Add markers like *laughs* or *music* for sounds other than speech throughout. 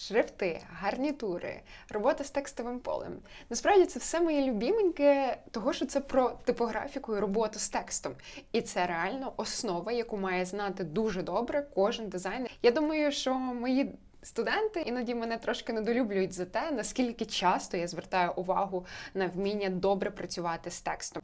шрифти, гарнітури, робота з текстовим полем. Насправді це все моє любіменьке, того що це про типографіку і роботу з текстом. І це реально основа, яку має знати дуже добре кожен дизайнер. Я думаю, що мої. Студенти іноді мене трошки недолюблюють за те, наскільки часто я звертаю увагу на вміння добре працювати з текстом.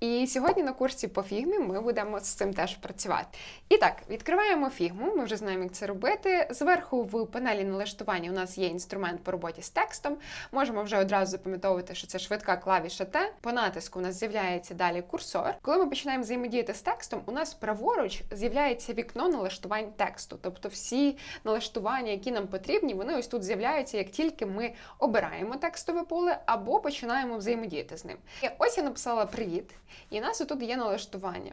І сьогодні на курсі по фігмі ми будемо з цим теж працювати. І так, відкриваємо фігму, ми вже знаємо, як це робити. Зверху в панелі налаштування у нас є інструмент по роботі з текстом. Можемо вже одразу запам'ятовувати, що це швидка клавіша Т. По натиску у нас з'являється далі курсор. Коли ми починаємо взаємодіяти з текстом, у нас праворуч з'являється вікно налаштувань тексту. Тобто всі налаштування, які нам потрібні, вони ось тут з'являються, як тільки ми обираємо текстове поле або починаємо взаємодіяти з ним. І ось я написала привіт. І у нас тут є налаштування.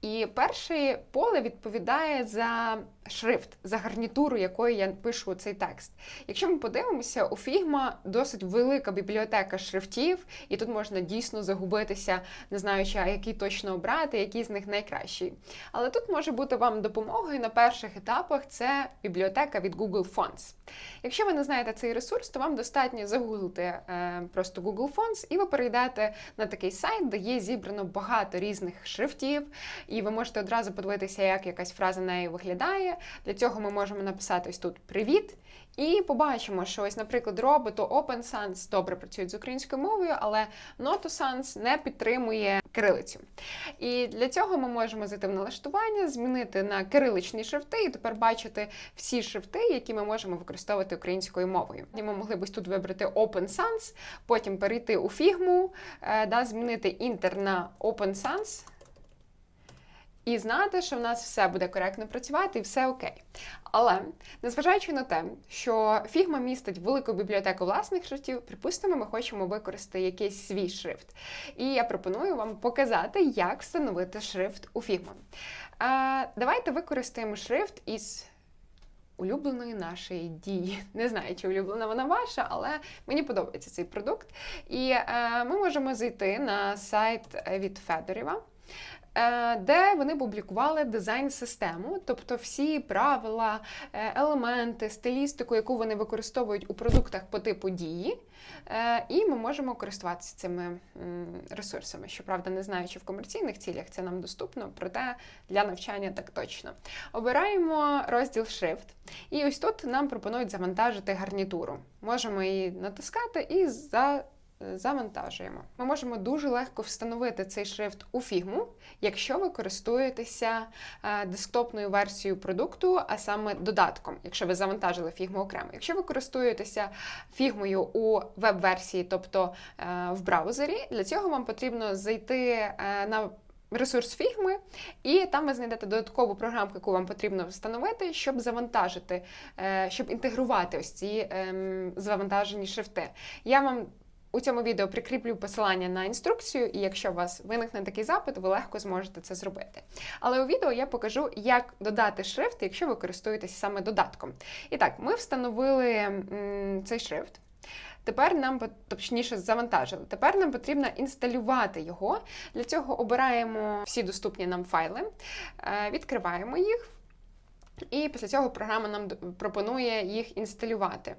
І перше поле відповідає за шрифт, за гарнітуру, якою я пишу цей текст. Якщо ми подивимося, у Figma досить велика бібліотека шрифтів, і тут можна дійсно загубитися, не знаючи, який точно обрати, який з них найкращий. Але тут може бути вам допомогою на перших етапах це бібліотека від Google Fonts. Якщо ви не знаєте цей ресурс, то вам достатньо загуглити е, просто Google Fonts, і ви перейдете на такий сайт, де є зібрано багато різних шрифтів, і ви можете одразу подивитися, як якась фраза нею виглядає. Для цього ми можемо написати ось тут Привіт. І побачимо, що ось, наприклад, роботу Open Sans добре працюють з українською мовою, але Noto Sans не підтримує кирилицю. І для цього ми можемо зайти в налаштування, змінити на кириличні шрифти, і тепер бачити всі шрифти, які ми можемо використовувати українською мовою. Ми могли б тут вибрати Open Sans, потім перейти у фігму, е, да, змінити інтер на Open Sans. І знати, що в нас все буде коректно працювати і все окей. Але незважаючи на те, що Figma містить велику бібліотеку власних шрифтів, припустимо, ми хочемо використати якийсь свій шрифт. І я пропоную вам показати, як встановити шрифт у Figma. А, давайте використаємо шрифт із. Улюбленої нашої дії. *laughs* Не знаю, чи улюблена вона ваша, але мені подобається цей продукт. І е, ми можемо зайти на сайт від Федорєва. Е, де вони публікували дизайн-систему, тобто всі правила, е, елементи, стилістику, яку вони використовують у продуктах по типу дії. Е, І ми можемо користуватися цими ресурсами. Щоправда, не знаю, чи в комерційних цілях це нам доступно, проте для навчання так точно. Обираємо розділ шрифт, і ось тут нам пропонують завантажити гарнітуру. Можемо її натискати і за завантажуємо. Ми можемо дуже легко встановити цей шрифт у фігму, якщо ви користуєтеся е, десктопною версією продукту, а саме додатком, якщо ви завантажили фігму окремо. Якщо ви користуєтеся фігмою у веб-версії, тобто е, в браузері, для цього вам потрібно зайти е, на Ресурс фігми, і там ви знайдете додаткову програмку, яку вам потрібно встановити, щоб завантажити, щоб інтегрувати ось ці ем, завантажені шрифти. Я вам у цьому відео прикріплю посилання на інструкцію, і якщо у вас виникне такий запит, ви легко зможете це зробити. Але у відео я покажу, як додати шрифт, якщо ви користуєтесь саме додатком. І так, ми встановили цей шрифт. Тепер нам точніше завантажили. Тепер нам потрібно інсталювати його. Для цього обираємо всі доступні нам файли, е, відкриваємо їх. І після цього програма нам пропонує їх інсталювати.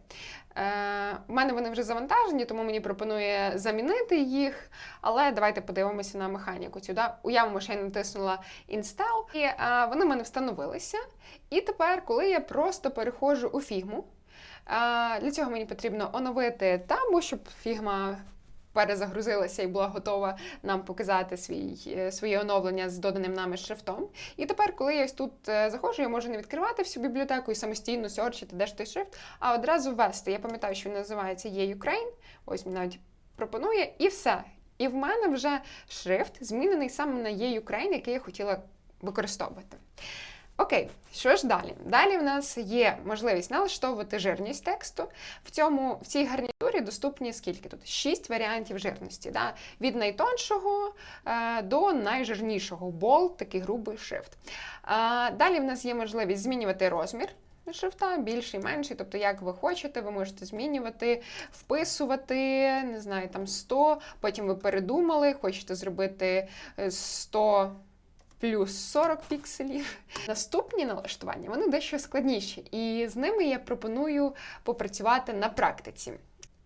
Е, У мене вони вже завантажені, тому мені пропонує замінити їх. Але давайте подивимося на механіку. Сюди уявимо, що я натиснула Install, і е, вони в мене встановилися. І тепер, коли я просто переходжу у фігму, е, для цього мені потрібно оновити табу, щоб фігма перезагрузилася і була готова нам показати свій, е, своє оновлення з доданим нами шрифтом. І тепер, коли я ось тут е, заходжу, я можу не відкривати всю бібліотеку і самостійно сьорчити, де ж той шрифт, а одразу ввести. Я пам'ятаю, що він називається є Ukraine, ось мені навіть пропонує, і все. І в мене вже шрифт змінений саме на є Ukraine, який я хотіла використовувати. Окей, що ж далі? Далі в нас є можливість налаштовувати жирність тексту. В цьому в цій гарнітурі доступні скільки тут? Шість варіантів жирності. Да? Від найтоншого е, до найжирнішого болт, такий грубий шрифт. Е, далі в нас є можливість змінювати розмір. Шрифта більший, менший, тобто, як ви хочете, ви можете змінювати, вписувати, не знаю, там 100, потім ви передумали, хочете зробити 100 плюс 40 пікселів. Наступні налаштування вони дещо складніші, і з ними я пропоную попрацювати на практиці.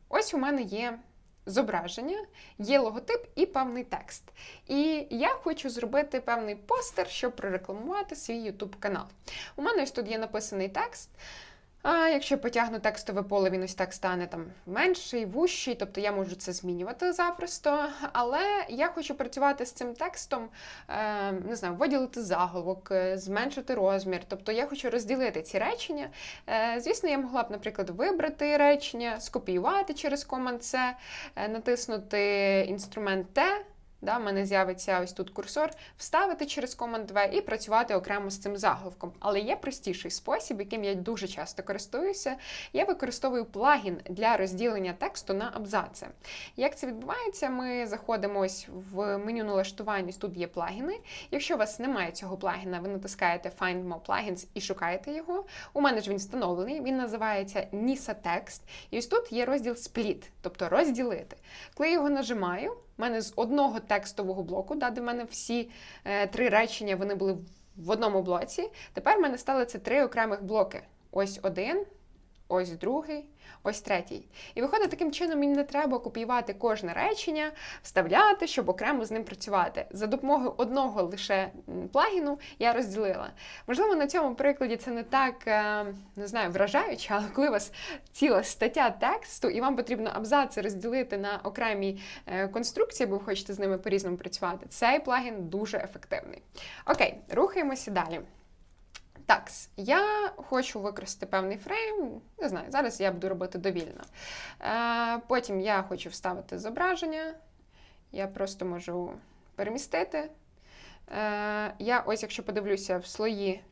Ось у мене є зображення, є логотип і певний текст. І я хочу зробити певний постер, щоб прорекламувати свій YouTube канал. У мене ось тут є написаний текст. А якщо потягну текстове поле, він ось так стане там менший, вущий, тобто я можу це змінювати запросто. Але я хочу працювати з цим текстом, е, не знаю, виділити заголовок, е, зменшити розмір. Тобто я хочу розділити ці речення. Е, звісно, я могла б, наприклад, вибрати речення, скопіювати через Command C, е, натиснути інструмент Т. Да, в мене з'явиться ось тут курсор, вставити через Command V і працювати окремо з цим заголовком. Але є простіший спосіб, яким я дуже часто користуюся. Я використовую плагін для розділення тексту на абзаци. Як це відбувається? Ми заходимо ось в меню налаштувань, тут є плагіни. Якщо у вас немає цього плагіна, ви натискаєте Find More Plugins і шукаєте його. У мене ж він встановлений, він називається Nisa Text. І ось тут є розділ Split, тобто розділити. Коли я його нажимаю, у мене з одного текстового блоку, да, де в мене всі е, три речення вони були в одному блоці. Тепер в мене стали це три окремих блоки. Ось один, ось другий, ось третій. І виходить, таким чином мені не треба копіювати кожне речення, вставляти, щоб окремо з ним працювати. За допомогою одного лише плагіну я розділила. Можливо, на цьому прикладі це не так е, не знаю, вражаюче, але коли у вас ціла стаття тексту, і вам потрібно абзаци розділити на окремі е, конструкції, бо ви хочете з ними по-різному працювати, цей плагін дуже ефективний. Окей, рухаємося далі. Так, я хочу використати певний фрейм. Не знаю, зараз я буду робити довільно. Е, Потім я хочу вставити зображення. Я просто можу перемістити. Е, Я ось, якщо подивлюся в слої,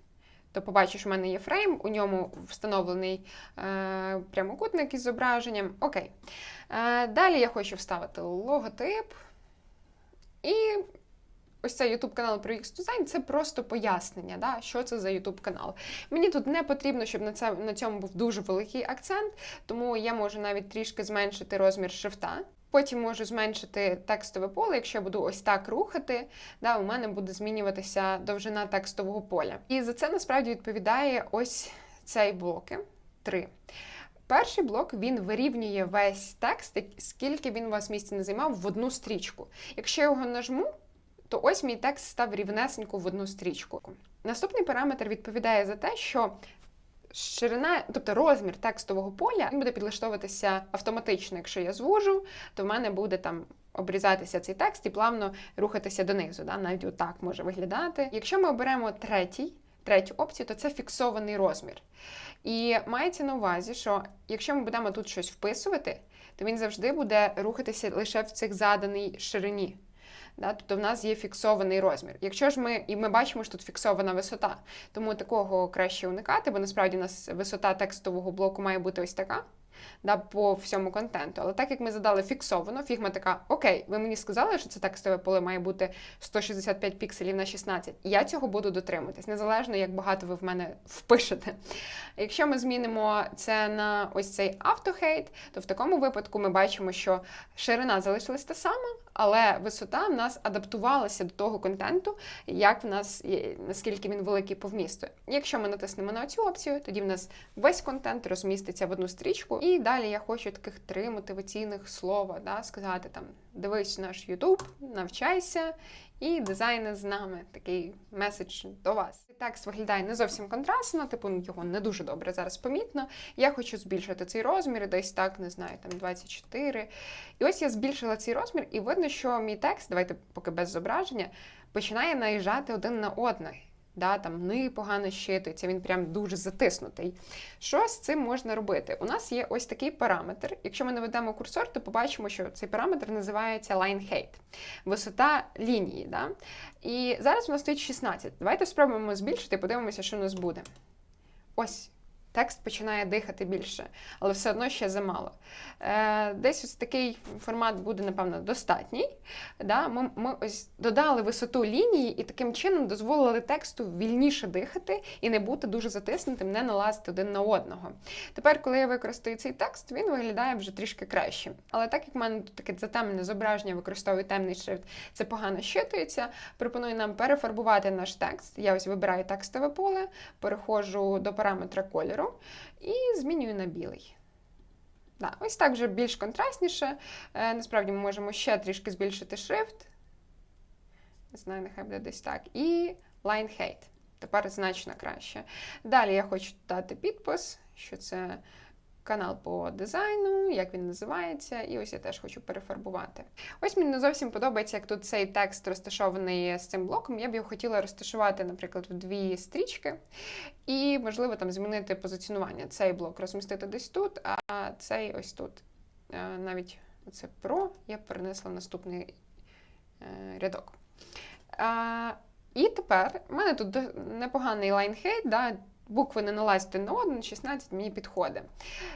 то побачу, що в мене є фрейм, у ньому встановлений е, прямокутник із зображенням. Окей. Е, Далі я хочу вставити логотип. І ось цей YouTube канал про UX Design це просто пояснення, да, що це за YouTube канал. Мені тут не потрібно, щоб на це на цьому був дуже великий акцент, тому я можу навіть трішки зменшити розмір шрифта. Потім можу зменшити текстове поле, якщо я буду ось так рухати, да, у мене буде змінюватися довжина текстового поля. І за це насправді відповідає ось цей блоки. Три. Перший блок він вирівнює весь текст, скільки він у вас місця не займав, в одну стрічку. Якщо я його нажму, то ось мій текст став рівнесенько в одну стрічку. Наступний параметр відповідає за те, що ширина, тобто розмір текстового поля, він буде підлаштовуватися автоматично. Якщо я звужу, то в мене буде там обрізатися цей текст і плавно рухатися донизу. Да? Навіть отак може виглядати. Якщо ми оберемо третій, третю опцію, то це фіксований розмір. І мається на увазі, що якщо ми будемо тут щось вписувати, то він завжди буде рухатися лише в цих заданій ширині. Да? Тобто в нас є фіксований розмір. Якщо ж ми і ми бачимо, що тут фіксована висота, тому такого краще уникати, бо насправді у нас висота текстового блоку має бути ось така да, по всьому контенту. Але так як ми задали фіксовано, фігма така: Окей, ви мені сказали, що це текстове поле має бути 165 пікселів на 16. І я цього буду дотримуватись, незалежно як багато ви в мене впишете. Якщо ми змінимо це на ось цей автохейт, то в такому випадку ми бачимо, що ширина залишилась та сама, але висота в нас адаптувалася до того контенту, як в нас наскільки він великий по вмісту. Якщо ми натиснемо на цю опцію, тоді в нас весь контент розміститься в одну стрічку. І далі я хочу таких три мотиваційних слова, да, сказати там: дивись наш YouTube, навчайся і дизайни з нами. Такий меседж до вас. Текст виглядає не зовсім контрастно, типу його не дуже добре зараз помітно. Я хочу збільшити цей розмір, десь так, не знаю, там 24. І ось я збільшила цей розмір, і видно, що мій текст, давайте поки без зображення, починає наїжджати один на одний да, там ни погано щитується, він прям дуже затиснутий. Що з цим можна робити? У нас є ось такий параметр. Якщо ми наведемо курсор, то побачимо, що цей параметр називається line height, висота лінії. Да? І зараз у нас стоїть 16. Давайте спробуємо збільшити, подивимося, що у нас буде. Ось. Текст починає дихати більше, але все одно ще замало. Е, Десь ось такий формат буде, напевно, достатній. Да? Ми, ми ось додали висоту лінії і таким чином дозволили тексту вільніше дихати і не бути дуже затиснутим, не налазити один на одного. Тепер, коли я використаю цей текст, він виглядає вже трішки краще. Але так як в мене тут таке затемнене зображення, використовую темний шрифт, це погано щитується. Пропоную нам перефарбувати наш текст. Я ось вибираю текстове поле, переходжу до параметра кольору і змінюю на білий. Да, ось так вже більш контрастніше. Е, насправді ми можемо ще трішки збільшити шрифт. Не знаю, нехай буде десь так. І line height. Тепер значно краще. Далі я хочу дати підпис, що це канал по дизайну, як він називається, і ось я теж хочу перефарбувати. Ось мені не зовсім подобається, як тут цей текст розташований з цим блоком. Я б його хотіла розташувати, наприклад, в дві стрічки, і, можливо, там змінити позиціонування. Цей блок розмістити десь тут, а цей ось тут. Е, Навіть це про я перенесла в наступний е, рядок. І тепер в мене тут непоганий лайнхейт, да, букви не налазити на один, 16 мені підходить.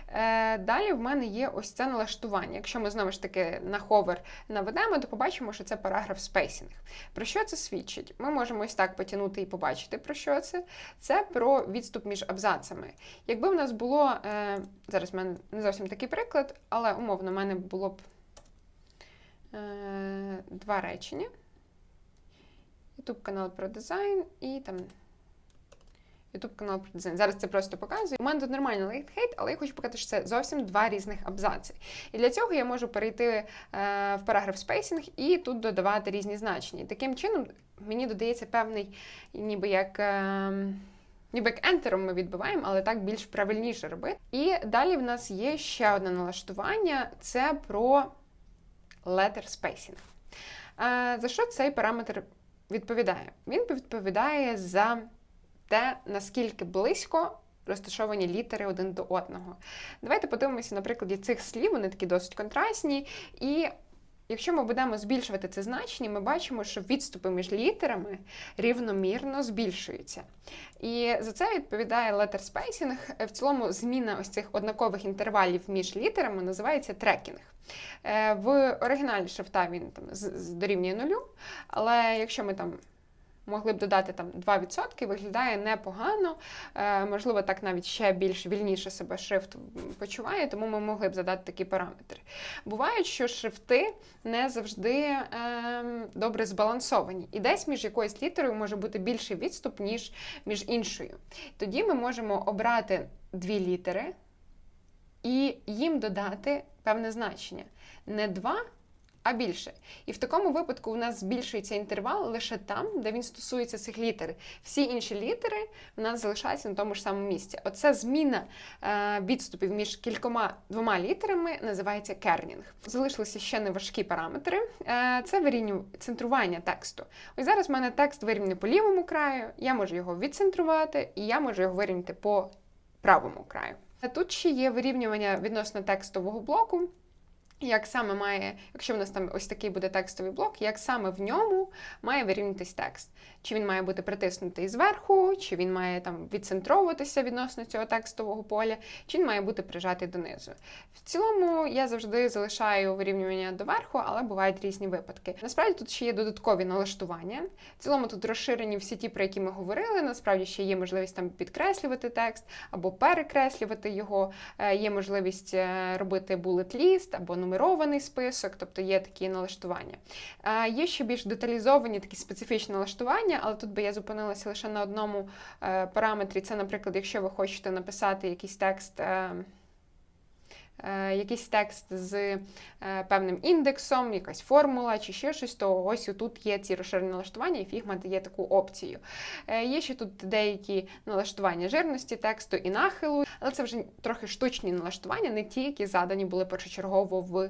Е, далі в мене є ось це налаштування. Якщо ми знову ж таки на ховер наведемо, то побачимо, що це параграф спейсінг. Про що це свідчить? Ми можемо ось так потягнути і побачити, про що це. Це про відступ між абзацами. Якби в нас було, е, зараз в мене не зовсім такий приклад, але умовно, в мене було б е, два речення. YouTube канал про дизайн і там YouTube канал про дизайн. Зараз це просто показую. У мене тут нормальний лейт-хейт, але я хочу показати, що це зовсім два різних абзаци. І для цього я можу перейти е, в параграф спейсінг і тут додавати різні значення. І таким чином мені додається певний, ніби як. Е, Ніби як ентером ми відбиваємо, але так більш правильніше робити. І далі в нас є ще одне налаштування: це про letter spacing. Е, За що цей параметр відповідає? Він відповідає за те, наскільки близько розташовані літери один до одного. Давайте подивимося на прикладі цих слів, вони такі досить контрастні. І якщо ми будемо збільшувати це значення, ми бачимо, що відступи між літерами рівномірно збільшуються. І за це відповідає letter spacing. В цілому зміна ось цих однакових інтервалів між літерами називається трекінг. В оригіналі шрифта він там дорівнює нулю, але якщо ми там могли б додати там 2%, виглядає непогано. Е, можливо, так навіть ще більш вільніше себе шрифт почуває, тому ми могли б задати такі параметри. Бувають, що шрифти не завжди ем, добре збалансовані, і десь між якоюсь літерою може бути більший відступ, ніж між іншою. Тоді ми можемо обрати дві літери і їм додати певне значення. Не два, а більше. І в такому випадку у нас збільшується інтервал лише там, де він стосується цих літер. Всі інші літери в нас залишаються на тому ж самому місці. Оце зміна е, відступів між кількома двома літерами називається кернінг. Залишилися ще неважкі параметри. Е, це вирівню... центрування тексту. Ось зараз в мене текст вирівняний по лівому краю, я можу його відцентрувати, і я можу його вирівняти по правому краю. А Тут ще є вирівнювання відносно текстового блоку. Як саме має, якщо в нас там ось такий буде текстовий блок, як саме в ньому має вирівнятись текст? Чи він має бути притиснутий зверху, чи він має там відцентровуватися відносно цього текстового поля, чи він має бути прижатий донизу. В цілому я завжди залишаю вирівнювання доверху, але бувають різні випадки. Насправді тут ще є додаткові налаштування. В цілому тут розширені всі ті, про які ми говорили. Насправді ще є можливість там підкреслювати текст або перекреслювати його. Е, Є можливість е, робити bullet list або нумерований список, тобто є такі налаштування. Е, Є ще більш деталізовані такі специфічні налаштування, але тут би я зупинилася лише на одному е, параметрі. Це, наприклад, якщо ви хочете написати якийсь текст. Е, Якийсь текст з е, певним індексом, якась формула чи ще щось, то ось тут є ці розширені налаштування, і Figma дає таку опцію. Е, Є ще тут деякі налаштування жирності тексту і нахилу, але це вже трохи штучні налаштування, не ті, які задані були першочергово в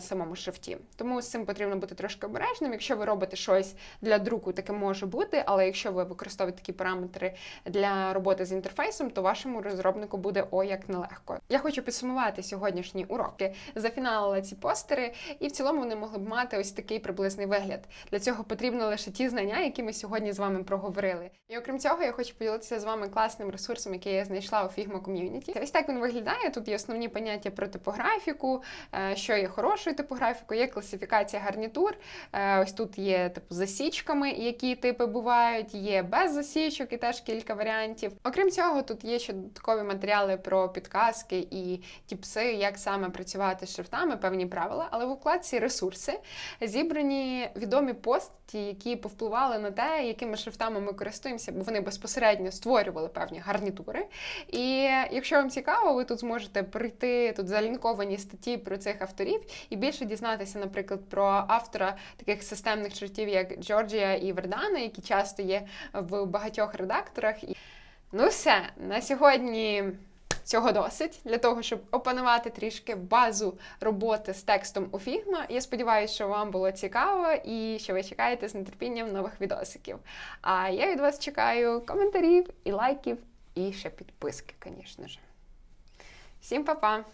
самому шрифті. Тому з цим потрібно бути трошки обережним. Якщо ви робите щось для друку, таке може бути, але якщо ви використовуєте такі параметри для роботи з інтерфейсом, то вашому розробнику буде о як нелегко. Я хочу підсумувати сьогоднішні уроки, зафіналила ці постери, і в цілому вони могли б мати ось такий приблизний вигляд. Для цього потрібно лише ті знання, які ми сьогодні з вами проговорили. І окрім цього, я хочу поділитися з вами класним ресурсом, який я знайшла у Figma Community. Ось так він виглядає. Тут є основні поняття про типографіку, е, що є хорошою типографікою, є класифікація гарнітур. Е, Ось тут є типу засічками, які типи бувають, є без засічок і теж кілька варіантів. Окрім цього, тут є ще додаткові матеріали про підказки і тіпси, як саме працювати з шрифтами, певні правила. Але в вкладці ресурси зібрані відомі пості, які повпливали на те, якими шрифтами ми користуємося, бо вони безпосередньо створювали певні гарнітури. І якщо вам цікаво, ви тут зможете прийти тут залінковані статті про цих авторів і більше дізнатися, наприклад, про автора таких системних шрифтів, як Джорджія і Вердана, які часто є в багатьох редакторах. Ну, все, на сьогодні. Цього досить для того, щоб опанувати трішки базу роботи з текстом у Figma. Я сподіваюся, що вам було цікаво і що ви чекаєте з нетерпінням нових відосиків. А я від вас чекаю коментарів і лайків, і ще підписки, звісно ж. Всім па-па!